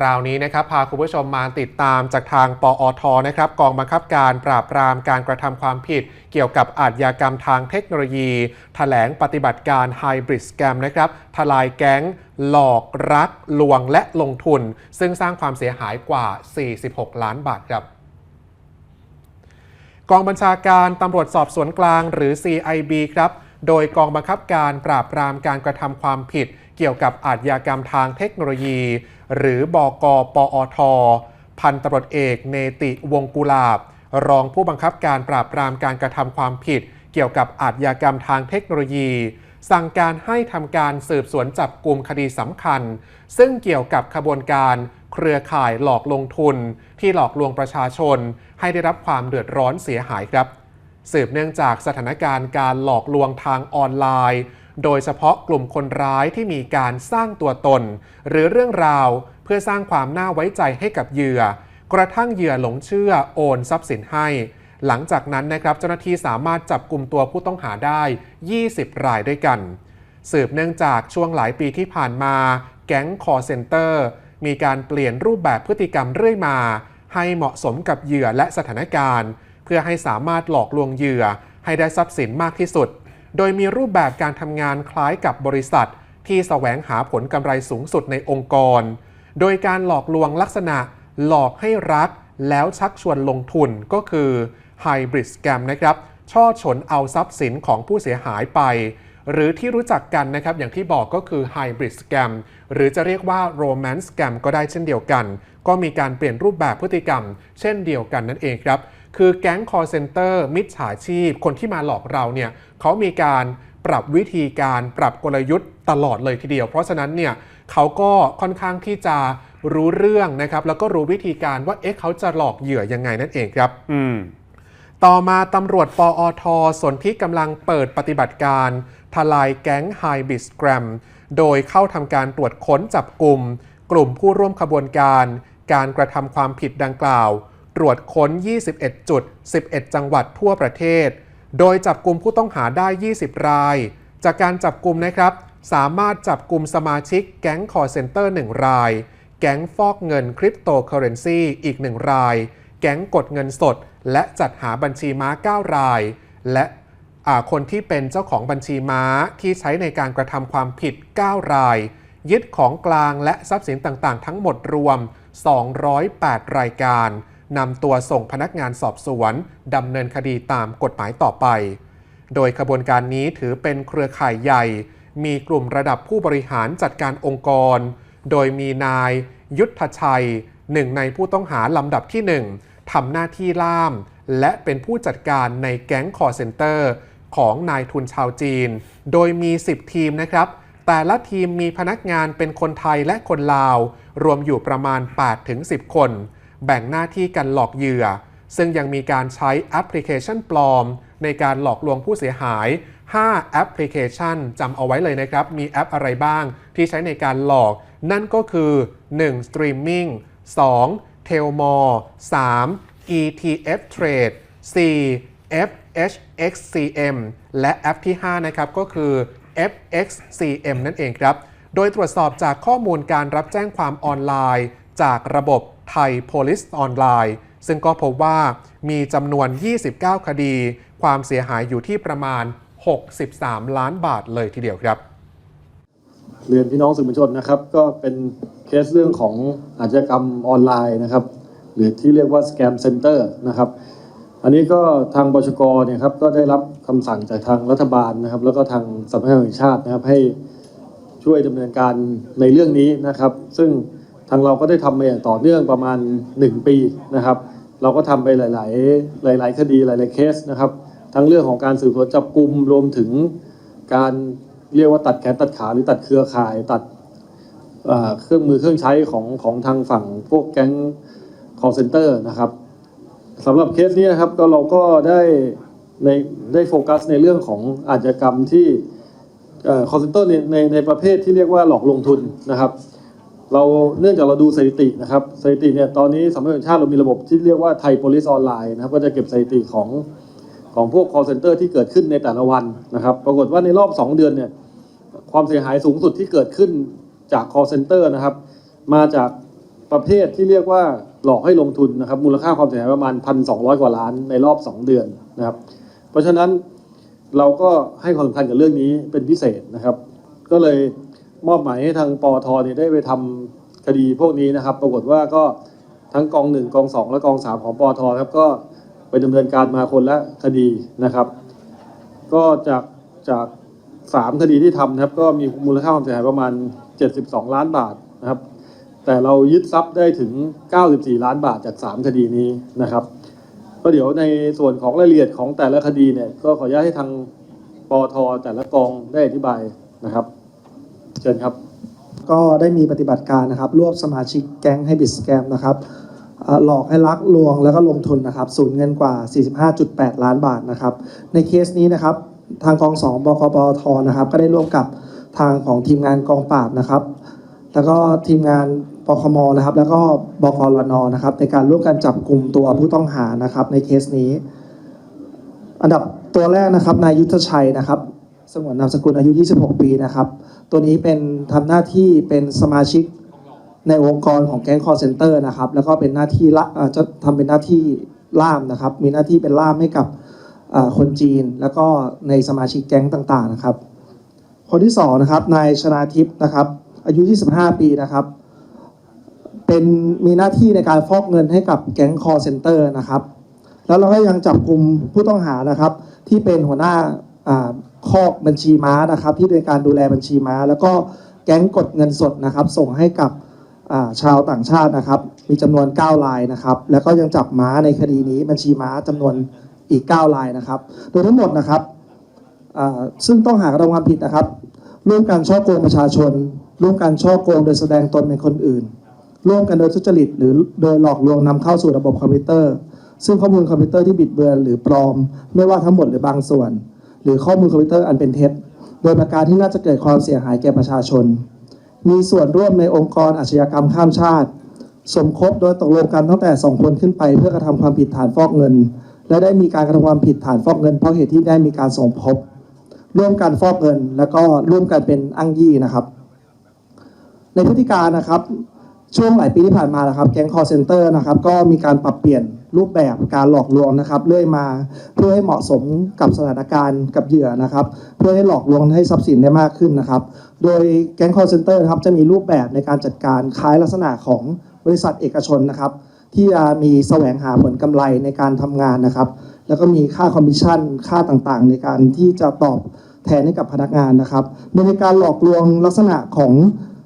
คราวนี้นะครับพาคุณผู้ชมมาติดตามจากทางปอทนะครับกองบังคับการปราบปรามการกระทำความผิด เกี่ยวกับอาชญากรรมทางเทคโนโลยีถแถลงปฏิบัติการไฮบริดสแกมนะครับทลายแก๊ง หลอกรัก ลวงและลงทุน ซึ่งสร้างความเสียหายกว่า 46 ล้านบาทครับกองบัญชาการตำรวจสอบสวนกลางหรือ CIB ครับ โดยกองบังคับการปราบปรามการกระทำความผิด เกี่ยวกับอาชญากรรมทางเทคโนโลยี หรือบกปอท พันตำรวจเอกเนติวงกุลาบ รองผู้บังคับการปราบปรามการกระทำความผิด เกี่ยวกับอาชญากรรมทางเทคโนโลยี สั่งการให้ทำการสืบสวนจับกลุ่มคดีสำคัญ ซึ่งเกี่ยวกับขบวนการเครือข่ายหลอกลงทุน ที่หลอกลวงประชาชน ให้ได้รับความเดือดร้อนเสียหายครับ สืบเนื่องจากสถานการณ์การหลอกลวงทางออนไลน์ โดยเฉพาะกลุ่มคนร้ายที่มีการสร้างตัวตน หรือเรื่องราวเพื่อสร้างความน่าไว้ใจให้กับเหยื่อ กระทั่งเหยื่อหลงเชื่อโอนทรัพย์สินให้ หลังจากนั้นนะครับเจ้าหน้าที่สามารถจับกลุ่มตัวผู้ต้องหาได้ 20 รายด้วยกัน สืบเนื่องจากช่วงหลายปีที่ผ่านมา แก๊งคอเซนเตอร์มีการเปลี่ยนรูปแบบพฤติกรรมเรื่อยมา ให้เหมาะสมกับเหยื่อและสถานการณ์ เพื่อให้สามารถหลอกลวงเหยื่อให้ได้ทรัพย์สินมากที่สุด โดยมีรูปแบบการทำงานคล้ายกับบริษัท ที่แสวงหาผลกำไรสูงสุดในองค์กร โดยการหลอกลวงลักษณะหลอกให้รักแล้วชักชวนลงทุนก็คือ Hybrid Scam นะครับ ช่อฉนเอาทรัพย์สินของผู้เสียหายไป หรือที่รู้จักกันนะครับ อย่างที่บอกก็คือ Hybrid Scam หรือจะเรียกว่า Romance Scam ก็ได้เช่นเดียวกัน ก็มีการเปลี่ยนรูปแบบพฤติกรรม เช่นเดียวกันนั่นเองครับ คือแก๊ง call center มิจฉาชีพ คนที่มาหลอกเราเนี่ยเขามีการปรับวิธีการปรับกลยุทธ์ตลอดเลยทีเดียว เพราะฉะนั้นเนี่ยเขาก็ค่อนข้างที่จะรู้เรื่องนะครับ แล้วก็รู้วิธีการว่าเอ๊ะเขาจะหลอกเหยื่อยังไงนั่นเองครับ อืมต่อมาตำรวจปอทส่วนที่กำลังเปิดปฏิบัติการ ทลายแก๊งไฮบิสแกรม โดยเข้าทำการตรวจค้นจับกลุ่ม กลุ่มผู้ร่วมขบวนการ การกระทำความผิดดังกล่าว ตรวจค้น 21 จุด 11 จังหวัดทั่วประเทศ โดยจับกลุ่มผู้ต้องหาได้ 20 ราย จากการจับกลุ่มนะครับ สามารถจับกลุ่มสมาชิกแก๊งคอร์เซนเตอร์ 1 ราย แก๊งฟอกเงินคริปโตเคอเรนซีอีก 1 ราย แก๊งกดเงินสด และจัดหาบัญชีม้า 9 ราย และคนที่เป็นเจ้าของบัญชีม้าที่ใช้ในการกระทำความผิด 9 ราย ยึดของกลางและทรัพย์สินต่างๆ ทั้งหมดรวม 208 รายการ นำตัวส่งพนักงานสอบสวนดำเนินคดีตามกฎหมายต่อไป โดยขบวนการนี้ถือเป็นเครือข่ายใหญ่ มีกลุ่มระดับผู้บริหารจัดการองค์กร โดยมีนาย ยุทธชัย หนึ่งในผู้ต้องหาลำดับที่หนึ่งทำหน้าที่ล่าม และเป็นผู้จัดการในแก๊งคอร์เซนเตอร์ ของนายทุนชาวจีน โดยมี 10 ทีมนะครับ แต่ละทีมมีพนักงานเป็นคนไทยและคนลาว รวมอยู่ประมาณ 8-10 คน แบ่งหน้าที่กันหลอกเหยื่อ ซึ่งยังมีการใช้แอปพลิเคชันปลอม ในการหลอกลวงผู้เสียหาย 5 แอปพลิเคชันจำเอาไว้เลยนะครับ มีแอปอะไรบ้างที่ใช้ในการหลอก นั่นก็คือ 1. Streaming 2. t e l m o r 3. ETF Trade 4. FHXCM และแอปที่ 5 นะครับก็คือ FXCM นั่นเองครับ โดยตรวจสอบจากข้อมูลการรับแจ้งความออนไลน์ จากระบบ ไทย Police ออนไลน์ซึ่งก็พบว่ามีจำนวน 29 คดี ความเสียหายอยู่ที่ประมาณ 63 ล้านบาทเลยทีเดียวครับ เรียนพี่น้องสื่อมวลชนนะครับ ก็เป็นเคสเรื่องของอาชญากรรมออนไลน์นะครับ หรือที่เรียกว่า scam center นะครับ อันนี้ก็ทางบชกเนี่ยครับก็ได้รับคำสั่งจากทางรัฐบาลนะครับ แล้วก็ทางสำนักงานแห่งชาตินะครับให้ช่วยดำเนินการในเรื่องนี้นะครับ ซึ่ง ทางเราก็ได้ทำมาอย่างต่อเนื่องประมาณ 1 ปีนะครับ เราก็ทำไปหลาย ๆ หลาย ๆ คดีหลาย ๆ เคสนะครับ ทั้งเรื่องของการสืบสวนจับกลุ่มรวมถึงการเรียกว่าตัดแขนตัดขาหรือตัดเครือข่ายตัดเครื่องมือเครื่องใช้ของของทางฝั่งพวกแก๊ง call center นะครับสำหรับเคสนี้นะครับก็เราก็ได้ในได้โฟกัสในเรื่องของอาชญากรรมที่เอ่อ call center ในในในประเภทที่เรียกว่าหลอกลงทุนนะครับ เราเนื่องจากเราดูสถิตินะครับสถิติเนี่ยตอนนี้สำนักงานชาติเรามีระบบที่เรียกว่าไทย police online นะครับก็จะเก็บสถิติของของพวก call center ที่เกิดขึ้นในแต่ละวันนะครับ ปรากฏว่าในรอบ 2 เดือนเนี่ยความเสียหายสูงสุดที่เกิดขึ้นจาก call center นะครับ มาจากประเภทที่เรียกว่าหลอกให้ลงทุนนะครับ มูลค่าความเสียหายประมาณ 1,200 กว่าล้านในรอบ 2 เดือนนะครับ เพราะฉะนั้นเราก็ให้ความสำคัญกับเรื่องนี้เป็นพิเศษนะครับ ก็เลย มอบหมายให้ทางปอทเนี่ยได้ไปทำคดีพวกนี้นะครับ ปรากฏว่าก็ทั้งกองหนึ่งกองสองและกองสามของปอทครับก็ไปดำเนินการมาคนละคดีนะครับ ก็จากจากสามคดีที่ทำนะครับ ก็มีมูลค่าความเสียหายประมาณ 72 ล้านบาทนะครับ แต่เรายึดทรัพย์ได้ถึง 94 ล้านบาทจาก 3 คดีนี้นะครับก็เดี๋ยวในส่วนของรายละเอียดของแต่ละคดีเนี่ย ก็ขออนุญาตให้ทางปอทแต่ละกองได้อธิบายนะครับ เชิญครับ ก็ได้มีปฏิบัติการนะครับรวบสมาชิกแก๊งให้บิดสแกมนะครับหลอกให้ลักลวงแล้วก็ลงทุนนะครับสูญเงินกว่า 45.8 ล้านบาทนะครับ ในเคสนี้นะครับทางกอง 2บกปทนะครับ ก็ได้ร่วมกับทางของทีมงานกองปราบนะครับ แล้วก็ทีมงานปคมนะครับ แล้วก็บกรนนะครับ ในการร่วมกันจับกลุ่มตัวผู้ต้องหานะครับในเคสนี้ อันดับตัวแรกนะครับนายยุทธชัยนะครับ สงวนนามสกุลอายุ 26 ปีนะครับ ตัวนี้เป็นทำหน้าที่เป็นสมาชิกในองค์กรของแก๊งคอร์เซนเตอร์นะครับ แล้วก็เป็นหน้าที่ละจะทำเป็นหน้าที่ล่ามนะครับ มีหน้าที่เป็นล่ามให้กับคนจีน แล้วก็ในสมาชิกแก๊งต่างๆนะครับ คนที่สองนะครับนายชนาทิพย์นะครับ อายุ 25 ปีนะครับ เป็นมีหน้าที่ในการฟอกเงินให้กับแก๊งคอร์เซนเตอร์นะครับ แล้วเราก็ยังจับกลุ่มผู้ต้องหานะครับ ที่เป็นหัวหน้า คอกบัญชีม้านะครับ ที่ในการดูแลบัญชีม้า แล้วก็แก๊งกดเงินสดนะครับ ส่งให้กับชาวต่างชาตินะครับ มีจำนวน9รายนะครับ แล้วก็ยังจับม้าในคดีนี้บัญชีม้าจำนวนอีก9รายนะครับ โดยทั้งหมดนะครับซึ่งต้องหากระทำความผิดนะครับ ร่วมกันช่อโกงประชาชน ร่วมกันช่อโกงโดยแสดงตนเป็นคนอื่น ร่วมกันโดยทุจริต หรือโดยหลอกลวงนำเข้าสู่ระบบคอมพิวเตอร์ ซึ่งข้อมูลคอมพิวเตอร์ที่บิดเบือนหรือปลอม ไม่ว่าทั้งหมดหรือบางส่วน หรือข้อมูลคอมพิวเตอร์อันเป็นเท็จ โดยประการที่น่าจะเกิดความเสียหายแก่ประชาชน มีส่วนร่วมในองค์กรอาชญากรรมข้ามชาติ สมคบโดยตกลงกันตั้งแต่ 2 คนขึ้นไป เพื่อกระทำความผิดฐานฟอกเงิน และได้มีการกระทำความผิดฐานฟอกเงิน เพราะเหตุที่ได้มีการสมคบร่วมกันฟอกเงิน แล้วก็ร่วมกันเป็นอ้างยี่นะครับ ในพฤติการนะครับช่วงหลายปีที่ผ่านมานะครับ แก๊งคอร์เซนเตอร์นะครับ ก็มีการปรับเปลี่ยน รูปแบบการหลอกลวงนะครับ เรื่อยมาเพื่อให้เหมาะสมกับสถานการณ์กับเหยื่อนะครับ เพื่อให้หลอกลวงให้ทรัพย์สินได้มากขึ้นนะครับ โดยแก๊งคอร์เซนเตอร์นะครับจะมีรูปแบบในการจัดการคล้ายลักษณะของบริษัทเอกชนนะครับ ที่จะมีแสวงหาผลกำไรในการทำงานนะครับ แล้วก็มีค่าคอมมิชชั่นค่าต่างๆ ในการที่จะตอบแทนให้กับพนักงานนะครับโดยในการหลอกลวงลักษณะของ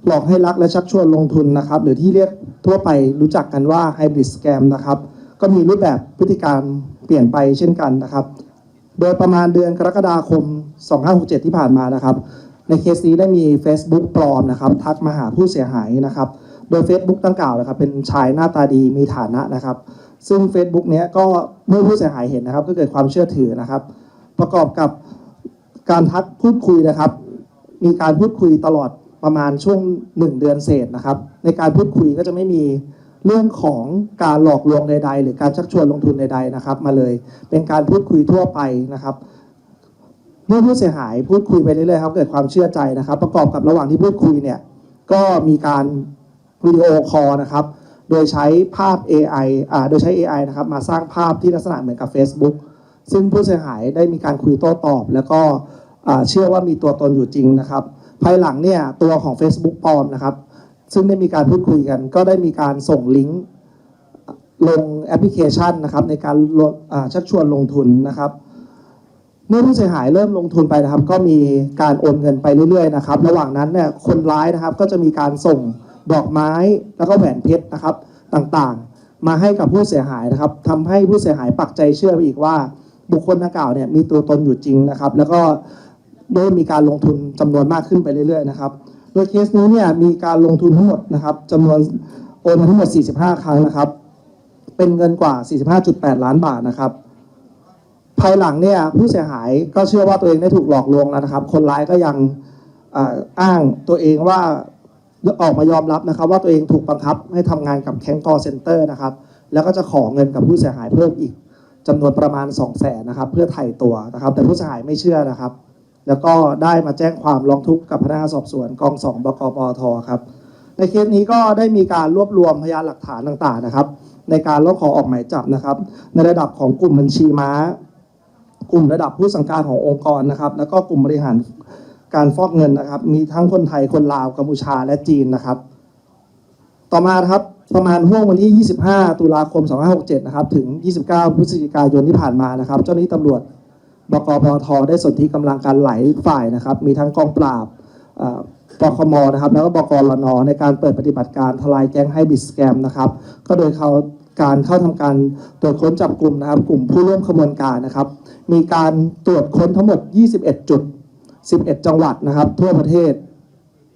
หลอกให้รักและชักชวนลงทุนนะครับ หรือที่เรียกทั่วไปรู้จักกันว่าไฮบริดสแกมนะครับ ก็มีรูปแบบพฤติการเปลี่ยนไปเช่นกันนะครับ โดยประมาณเดือนกรกฎาคม 2567 ที่ผ่านมานะครับ ในเคสนี้ได้มี Facebook ปลอมนะครับ ทักมาหาผู้เสียหายนะครับ โดย Facebook ดังกล่าวนะครับ เป็นชายหน้าตาดีมีฐานะนะครับ ซึ่ง Facebook เนี้ยก็เมื่อผู้เสียหายเห็นนะครับ ก็เกิดความเชื่อถือนะครับ ประกอบกับการทักพูดคุยนะครับ มีการพูดคุยตลอดประมาณช่วง 1 เดือนเศษนะครับ ในการพูดคุยก็จะไม่มี เรื่องของการหลอกลวงใด ๆ หรือการชักชวนลงทุนใดๆนะครับ มาเลย เป็นการพูดคุยทั่วไปนะครับเมื่อผู้เสียหายพูดคุยไปเรื่อยๆครับเกิดความเชื่อใจนะครับ ประกอบกับระหว่างที่พูดคุยเนี่ยก็มีการวิดีโอคอลนะครับ โดยใช้ภาพ AI อ่าโดยใช้ AI นะครับมาสร้างภาพที่ลักษณะเหมือนกับ Facebook ซึ่งผู้เสียหายได้มีการคุยโต้ตอบ แล้วก็เชื่อว่ามีตัวตนอยู่จริงนะครับ ภายหลังเนี่ยตัวของ Facebook ปลอมนะครับ ซึ่งได้มีการพูดคุยกัน ก็ได้มีการส่งลิงก์ลงแอปพลิเคชันนะครับในการชักชวนลงทุนนะครับ เมื่อผู้เสียหายเริ่มลงทุนไปนะครับ ก็มีการโอนเงินไปเรื่อยๆนะครับ ระหว่างนั้นเนี่ยคนร้ายนะครับก็จะมีการส่งดอกไม้แล้วก็แหวนเพชรนะครับต่างๆ มาให้กับผู้เสียหายนะครับทำให้ผู้เสียหายปักใจเชื่อไปอีกว่า บุคคลดังกล่าวเนี่ยมีตัวตนอยู่จริงนะครับ แล้วก็ได้มีการลงทุนจำนวนมากขึ้นไปเรื่อยๆนะครับ โดยเคสนี้เนี่ยมีการลงทุนทั้งหมดนะครับจำนวนโอนมาทั้งหมด 45 ครั้งนะครับ เป็นเงินกว่า 45.8 ล้านบาทนะครับ ภายหลังเนี่ยผู้เสียหายก็เชื่อว่าตัวเองได้ถูกหลอกลวงแล้วนะครับ คนร้ายก็ยังอ,อ้างตัวเองว่าออกมายอมรับนะครับ ว่าตัวเองถูกบังคับให้ทำงานกับแคงกอเซ็นเตอร์นะครับ แล้วก็จะขอเงินกับผู้เสียหายเพิ่มอีกจำนวนประมาณ 2 0 0แสนนะครับ เพื่อไถ่ตัวนะครับ แต่ผู้เสียหายไม่เชื่อนะครับ แล้วก็ได้มาแจ้งความร้องทุกข์กับพนักงานสอบสวนกองสองบกปอทครับ ในเคสนี้ก็ได้มีการรวบรวมพยานหลักฐานต่างๆนะครับ ในการร้องขอออกหมายจับนะครับ ในระดับของกลุ่มบัญชีม้า กลุ่มระดับผู้สั่งการขององค์กรนะครับ แล้วก็กลุ่มบริหารการฟอกเงินนะครับ มีทั้งคนไทยคนลาวกัมพูชาและจีนนะครับ ต่อมาครับประมาณห่วงวันที่ 25 ตุลาคม 2567 นะครับ ถึง 29 พฤศจิกายนที่ผ่านมานะครับ เจ้าหน้าที่ตำรวจ บกปทได้สนที่กำลังการหลายฝ่ายนะครับ มีทั้งกองปราบปคมนะครับ แล้วก็บกรนในการเปิดปฏิบัติการทลายแก๊งไฮบิสแกมนะครับ ก็โดยเขาการเข้าทำการตรวจค้นจับกลุ่มนะครับ กลุ่มผู้ร่วมขบวนการนะครับ มีการตรวจค้นทั้งหมด 21 จุด 11 จังหวัดนะครับ ทั่วประเทศ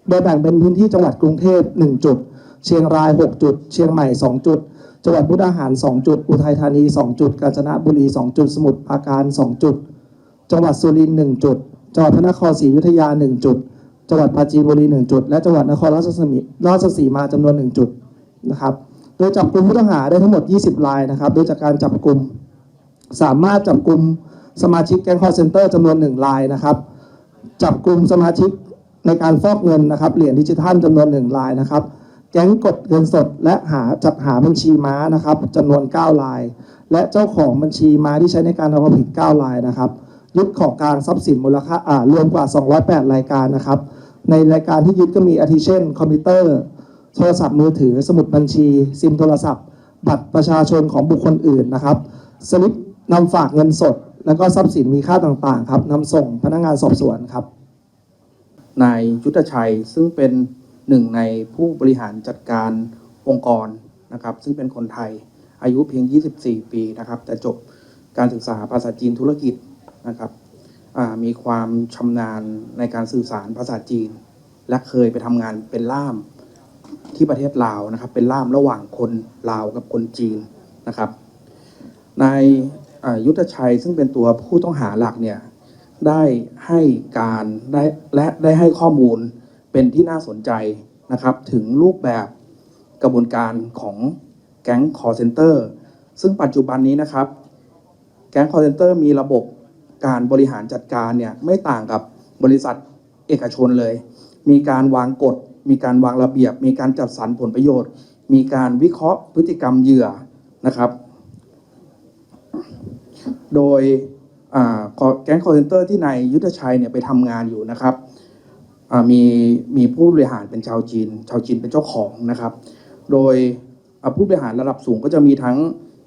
โดยแบ่งเป็นพื้นที่จังหวัดกรุงเทพ 1 จุด เชียงราย 6 จุด เชียงใหม่ 2 จุด จังหวัดมุกดาหาร 2 จุด อุทัยธานี 2 จุด กาญจนบุรี 2 จุด สมุทรปราการ 2 จุด จังหวัดสุรินทร์1จุด จังหวัดพระนครศรีอยุธยา1จุด จังหวัดปราจีนบุรี1จุด และจังหวัดนครราชสีมาราชสีมาจำนวน1จุดนะครับ โดยจับกลุ่มผู้ต้องหาได้ทั้งหมด 20 รายนะครับ โดยจากการจับกลุ่มสามารถจับกลุ่มสมาชิกแก๊งคอร์เซนเตอร์จำนวน1รายนะครับ จับกลุ่มสมาชิกในการฟอกเงินนะครับ เหรียญดิจิทัลจำนวน1รายนะครับ แก๊งกดเงินสดและหาจัดหาบัญชีม้านะครับจำนวน9ราย และเจ้าของบัญชีม้าที่ใช้ในการทำความผิด9รายนะครับ ยึดของกลางทรัพย์สินมูลค่าอ่ารวมกว่า 208 รายการนะครับ ในรายการที่ยึดก็มีอาทิเช่น คอมพิวเตอร์ โทรศัพท์มือถือ สมุดบัญชี ซิมโทรศัพท์ บัตรประชาชนของบุคคลอื่นนะครับ สลิปนำฝากเงินสด แล้วก็ทรัพย์สินมีค่าต่างๆครับนำส่งพนักงานสอบสวนครับ นายยุทธชัยซึ่งเป็นหนึ่งในผู้บริหารจัดการองค์กรนะครับ ซึ่งเป็นคนไทยอายุเพียง 24 ปีนะครับ แต่จบการศึกษาภาษาจีนธุรกิจ นะครับมีความชำนาญในการสื่อสารภาษาจีน และเคยไปทำงานเป็นล่ามที่ประเทศลาวนะครับ เป็นล่ามระหว่างคนลาวกับคนจีนนะครับนายยุทธชัยซึ่งเป็นตัวผู้ต้องหาหลักเนี่ยได้ให้การได้และได้ให้ข้อมูลเป็นที่น่าสนใจนะครับ ถึงรูปแบบกระบวนการของแก๊ง call center ซึ่งปัจจุบันนี้นะครับ แก๊ง call center มีระบบ การบริหารจัดการเนี่ยไม่ต่างกับบริษัทเอกชนเลย มีการวางกฎ มีการวางระเบียบ มีการจัดสรรผลประโยชน์ มีการวิเคราะห์พฤติกรรมเหยื่อนะครับ โดยแก๊งคอร์เซนเตอร์ที่นายยุทธชัยเนี่ยไปทำงานอยู่นะครับมีมีผู้บริหารเป็นชาวจีน ชาวจีนเป็นเจ้าของนะครับ โดยผู้บริหารระดับสูงก็จะมีทั้ง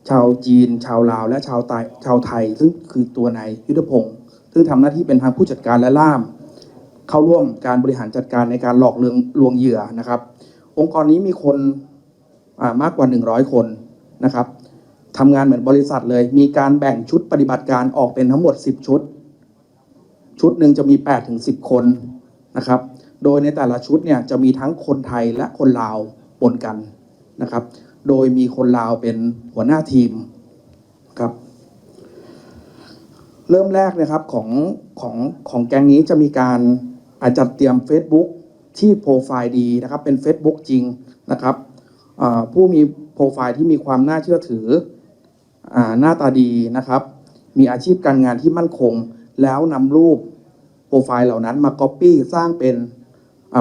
ชาวจีน ชาวลาว และชาวไทยชาวไทย ซึ่งคือตัวนายยุทธพงศ์ซึ่งทำหน้าที่เป็นทางผู้จัดการและล่าม เข้าร่วมการบริหารจัดการในการหลอกลวงลวงเหยื่อนะครับ องค์กรนี้มีคนามากกว่า 100 คนนะครับทำงานเหมือนบริษัทเลย มีการแบ่งชุดปฏิบัติการออกเป็นทั้งหมด 10 ชุด ชุดหนึ่งจะมี 8 ถึง 10 คนนะครับ โดยในแต่ละชุดเนี่ยจะมีทั้งคนไทยและคนลาวปนกันนะครับ โดยมีคนลาวเป็นหัวหน้าทีมครับ เริ่มแรกนะครับของของของแก๊งนี้จะมีการอาจัดเตรียม Facebook ที่โปรไฟล์ดีนะครับเป็น Facebook จริงนะครับผู้มีโปรไฟล์ที่มีความน่าเชื่อถืออหน้าตาดีนะครับ มีอาชีพการงานที่มั่นคง แล้วนำรูปโปรไฟล์เหล่านั้นมา Copy สร้างเป็น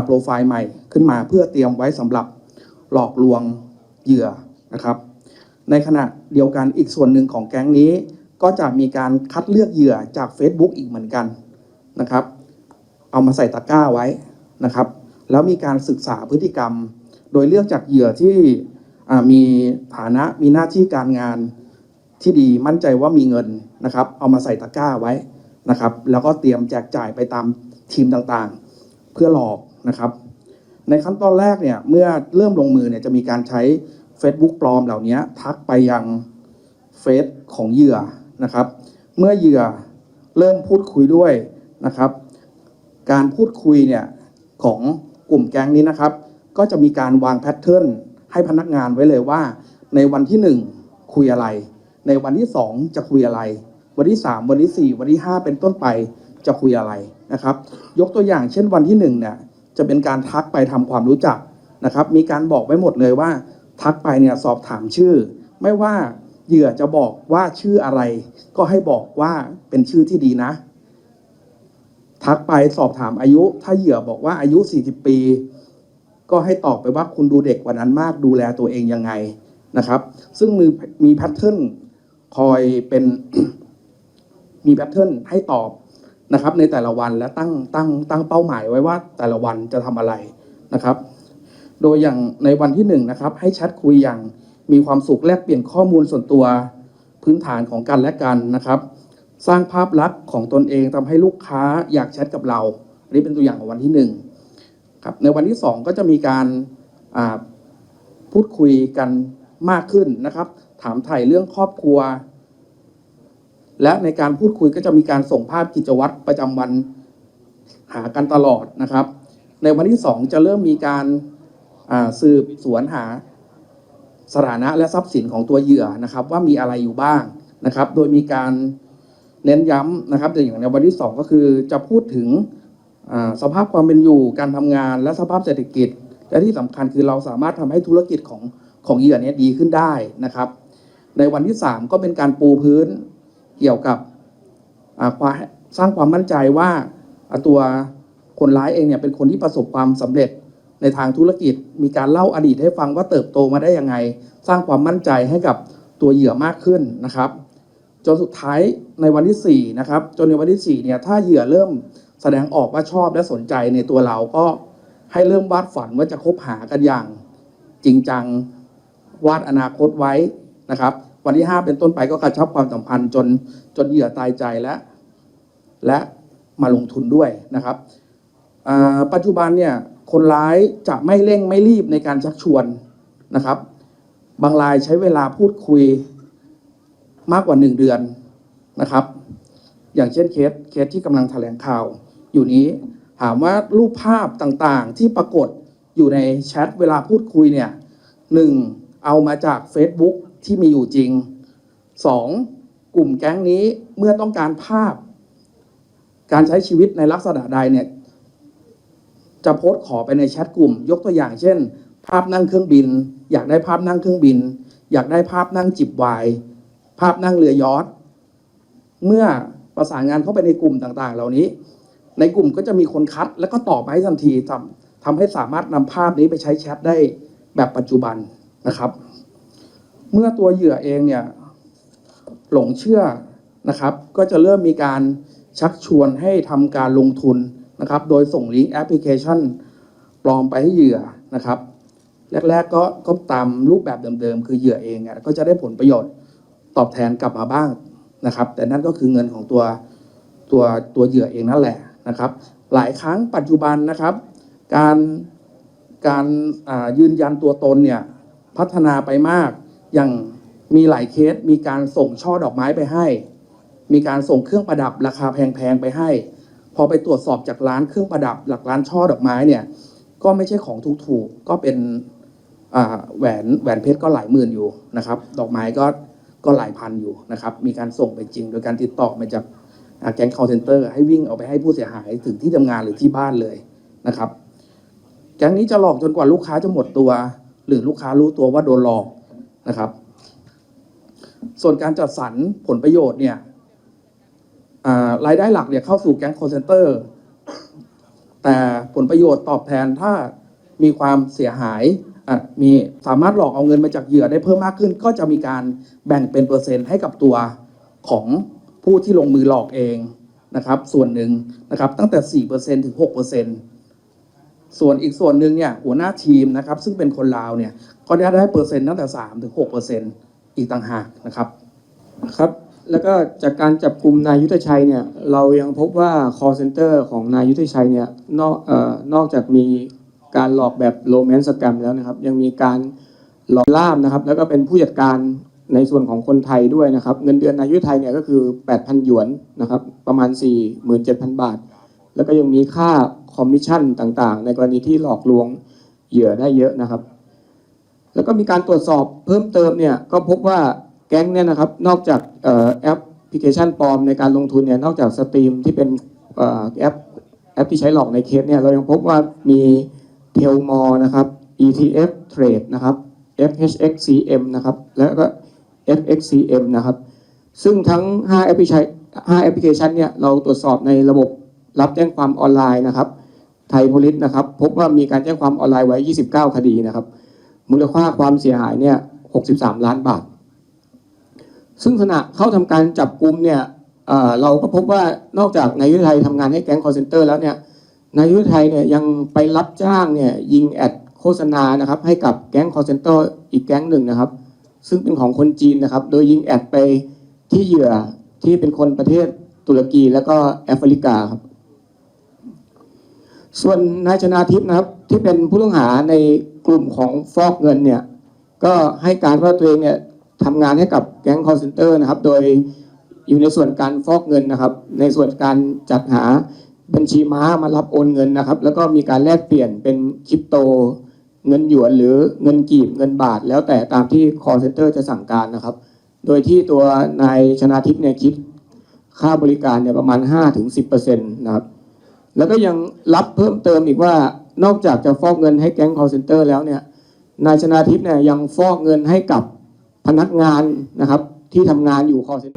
โปรไฟล์ใหม่ขึ้นมาเพื่อเตรียมไว้สำหรับหลอกลวง เหยื่อนะครับ ในขณะเดียวกันอีกส่วนหนึ่งของแก๊งนี้ ก็จะมีการคัดเลือกเหยื่อจาก Facebook อีกเหมือนกันนะครับ เอามาใส่ตะกร้าไว้นะครับ แล้วมีการศึกษาพฤติกรรม โดยเลือกจากเหยื่อที่มีฐานะมีหน้าที่การงานที่ดีมั่นใจว่ามีเงินนะครับ เอามาใส่ตะกร้าไว้นะครับ แล้วก็เตรียมแจกจ่ายไปตามทีมต่างๆ เพื่อหลอกนะครับ ในขั้นตอนแรกเนี่ยเมื่อเริ่มลงมือเนี่ยจะมีการใช้ Facebook ปลอมเหล่านี้ทักไปยังเฟซของเหยื่อนะครับ เมื่อเหยื่อเริ่มพูดคุยด้วยนะครับ การพูดคุยเนี่ยของกลุ่มแก๊งนี้นะครับ ก็จะมีการวางแพทเทิร์นให้พนักงานไว้เลยว่า ในวันที่ 1 คุยอะไร ในวันที่ 2 จะคุยอะไร วันที่ 3 วันที่ 4 วันที่ 5 เป็นต้นไปจะคุยอะไรนะครับ ยกตัวอย่างเช่นวันที่1เนี่ยจะเป็นการทักไปทำความรู้จักนะครับ มีการบอกไว้หมดเลยว่า ทักไปเนี่ยสอบถามชื่อ ไม่ว่าเหยื่อจะบอกว่าชื่ออะไร ก็ให้บอกว่าเป็นชื่อที่ดีนะ ทักไปสอบถามอายุ ถ้าเหยื่อบอกว่าอายุ 40 ปี ก็ให้ตอบไปว่าคุณดูเด็กกว่านั้นมากดูแลตัวเองยังไงนะครับ ซึ่งมีมีแพทเทิร์นคอยเป็นมีแพทเทิร์นให้ตอบนะครับ ในแต่ละวันและตั้งตั้งตั้งเป้าหมายไว้ว่าแต่ละวันจะทำอะไรนะครับ โดยอย่างในวันที่หนึ่งนะครับให้แชทคุยอย่างมีความสุขแลกเปลี่ยนข้อมูลส่วนตัวพื้นฐานของกันและกันนะครับ สร้างภาพลักษณ์ของตนเองทำให้ลูกค้าอยากแชทกับเราอันนี้เป็นตัวอย่างของวันที่หนึ่งครับในวันที่สองก็จะมีการพูดคุยกันมากขึ้นนะครับ ถามไถ่เรื่องครอบครัว และในการพูดคุยก็จะมีการส่งภาพกิจวัตรประจำวันหากันตลอดนะครับ ในวันที่สองจะเริ่มมีการ สืบสวนหาสถานะและทรัพย์สินของตัวเหยื่อนะครับ ว่ามีอะไรอยู่บ้างนะครับ โดยมีการเน้นย้ำนะครับอย่างในวันที่สองก็คือจะพูดถึงสภาพความเป็นอยู่การทำงานและสภาพเศรษฐกิจ และที่สำคัญคือเราสามารถทำให้ธุรกิจของของเหยื่อเนี้ดีขึ้นได้นะครับ ในวันที่สามก็เป็นการปูพื้นเกี่ยวกับความสร้างความมั่นใจว่าตัวคนร้ายเองเนี่ยเป็นคนที่ประสบความสำเร็จ ในทางธุรกิจ มีการเล่าอดีตให้ฟังว่าเติบโตมาได้ยังไง สร้างความมั่นใจให้กับตัวเหยื่อมากขึ้นนะครับ จนสุดท้ายในวันที่4นะครับจนในวันที่4เนี่ยถ้าเหยื่อเริ่มแสดงออกว่าชอบและสนใจในตัวเราก็ให้เริ่มวาดฝันว่าจะคบหากันอย่าง จริงจังวาดอนาคตไว้นะครับ วันที่ 5 เป็นต้นไปก็กระชับความสัมพันธ์จนจนเหยื่อตายใจและ และมาลงทุนด้วยนะครับ ปัจจุบันเนี่ยคนร้ายจะไม่เร่งไม่รีบในการชักชวนนะครับ บางรายใช้เวลาพูดคุยมากกว่าหนึ่งเดือนนะครับ อย่างเช่นเคสเคสที่กำลังแถลงข่าว อยู่นี้ถามว่ารูปภาพต่างๆ ที่ปรากฏอยู่ในแชทเวลาพูดคุยเนี่ยหนึ่งเอามาจาก Facebook ที่มีอยู่จริงสองกลุ่มแก๊งนี้เมื่อต้องการภาพ การใช้ชีวิตในลักษณะใดเนี่ย จะโพสต์ขอไปในแชทกลุ่ม ยกตัวอย่างเช่น ภาพนั่งเครื่องบิน อยากได้ภาพนั่งเครื่องบิน อยากได้ภาพนั่งจิบไวน์ภาพนั่งเรือยอทเมื่อประสานงานเข้าไปในกลุ่มต่างๆ เหล่านี้ ในกลุ่มก็จะมีคนคัด แล้วก็ตอบมาให้ทันทีทำทำให้สามารถนำภาพนี้ไปใช้แชทได้แบบปัจจุบันนะครับ เมื่อตัวเหยื่อเองเนี่ยหลงเชื่อนะครับ ก็จะเริ่มมีการชักชวนให้ทำการลงทุน นะครับ โดยส่งลิงก์แอปพลิเคชันปลอมไปให้เหยื่อนะครับ แรกๆก็ก็ตามรูปแบบเดิมๆ คือเหยื่อเองอะก็จะได้ผลประโยชน์ตอบแทนกลับมาบ้างนะครับ แต่นั่นก็คือเงินของตัวตัวตัวเหยื่อเองนั่นแหละนะครับ หลายครั้งปัจจุบันนะครับ การการยืนยันตัวตนเนี่ยพัฒนาไปมากอย่างมีหลายเคสมีการส่งช่อดอกไม้ไปให้ มีการส่งเครื่องประดับราคาแพงๆไปให้ พอไปตรวจสอบจากร้านเครื่องประดับหลักร้านช่อดอกไม้เนี่ยก็ไม่ใช่ของถูกๆก็เป็นแหวนแหวนเพชรก็หลายหมื่นอยู่นะครับ ดอกไม้ก็ก็หลายพันอยู่นะครับ มีการส่งไปจริง โดยการติดต่อมาจากแก๊ง call center ให้วิ่งเอาไปให้ผู้เสียหายถึงที่ทำงานหรือที่บ้านเลยนะครับ แก๊งนี้จะหลอกจนกว่าลูกค้าจะหมดตัว หรือลูกค้ารู้ตัวว่าโดนหลอกนะครับ ส่วนการจัดสรรผลประโยชน์เนี่ย รายได้หลักเนี่ยเข้าสู่แก๊ง call center แต่ผลประโยชน์ตอบแทนถ้ามีความเสียหายมีสามารถหลอกเอาเงินมาจากเหยื่อได้เพิ่มมากขึ้น ก็จะมีการแบ่งเป็นเปอร์เซ็นต์ให้กับตัวของผู้ที่ลงมือหลอกเองนะครับ ส่วนหนึ่งนะครับตั้งแต่ 4%ถึง 6%ส่วนอีกส่วนหนึ่งเนี่ยหัวหน้าทีมนะครับ ซึ่งเป็นคนลาวเนี่ยก็ได้ได้เปอร์เซ็นต์ตั้งแต่ 3 ถึง 6%อีกต่างหากนะครับครับ แล้วก็จากการจับกลุ่มนายยุทธชัยเนี่ยเรายังพบว่า call center ของนายยุทธชัยเนี่ยนอกเอ่อนอกจากมีการหลอกแบบโ o แมนสแกมแล้วนะครับ ยังมีการหลอกล่ามนะครับ แล้วก็เป็นผู้จัดการในส่วนของคนไทยด้วยนะครับ เงินเดือนนายยุทธไทยเนี่ยก็คือ 8,000 หยวนนะครับประมาณ 47,000 บาท แล้วก็ยังมีค่าคอมมิชชั่นต่างๆ ในกรณีที่หลอกลวงเหยื่อได้เยอะนะครับ แล้วก็มีการตรวจสอบเพิ่มเติมเนี่ยก็พบว่า แก๊งเนี่ยนะครับนอกจากออแอปพลิเคชันปลอมในการลงทุนเนี่ยนอกจากสตรีมที่เป็นออแอปแอปที่ใช้หลอกในเคสเนี่ยเรายังพบว่ามีเทลมอนะครับ ETF Trade นะครับ FHXCM นะครับแล้วก็ FXCM นะครับ ซึ่งทั้ง5แอปพลิเคชัน5แอปพลิเคชันเนี่ยเราตรวจสอบในระบบรับแจ้งความออนไลน์นะครับไทยโพลิสนะครับพบว่ามีการแจ้งความออนไลน์ไว้ 29 คดีนะครับ มูลค่าความเสียหายเนี่ย 63 ล้านบาท ซึ่งขณะเข้าทำการจับกลุ่มเนี่ยเเราก็พบว่านอกจากนายยุทธไทยทำงานให้แก๊งคอร์เซนเตอร์แล้วเนี่ยนายยุทธไทยเนี่ยยังไปรับจ้างเนี่ยยิงแอดโฆษณานะครับให้กับแก๊งคอร์เซนเตอร์อีกแก๊งหนึ่งนะครับ ซึ่งเป็นของคนจีนนะครับ โดยยิงแอดไปที่เหยื่อที่เป็นคนประเทศตุรกีแล้วก็แอฟริกาครับ ส่วนนายชนาทิพย์นะครับที่เป็นผู้ต้องหาในกลุ่มของฟอกเงินเนี่ยก็ให้การว่าตัวเองเนี่ย ทำงานให้กับแก๊งคอร์เซนเตอร์นะครับ โดยอยู่ในส่วนการฟอกเงินนะครับ ในส่วนการจัดหาบัญชีม้ามารับโอนเงินนะครับ แล้วก็มีการแลกเปลี่ยนเป็นคริปโตเงินหยวนหรือเงินกีบเงินบาท แล้วแต่ตามที่คอร์เซนเตอร์จะสั่งการนะครับ โดยที่ตัวนายชนาทิพย์เนี่ยคิดค่าบริการเนี่ยประมาณ 5-10%นะครับ แล้วก็ยังรับเพิ่มเติมอีกว่านอกจากจะฟอกเงินให้แก๊ง call center แล้วเนี่ยนายชนาทิพย์เนี่ยยังฟอกเงินให้กับ พนักงานนะครับที่ทำงานอยู่คอเส้น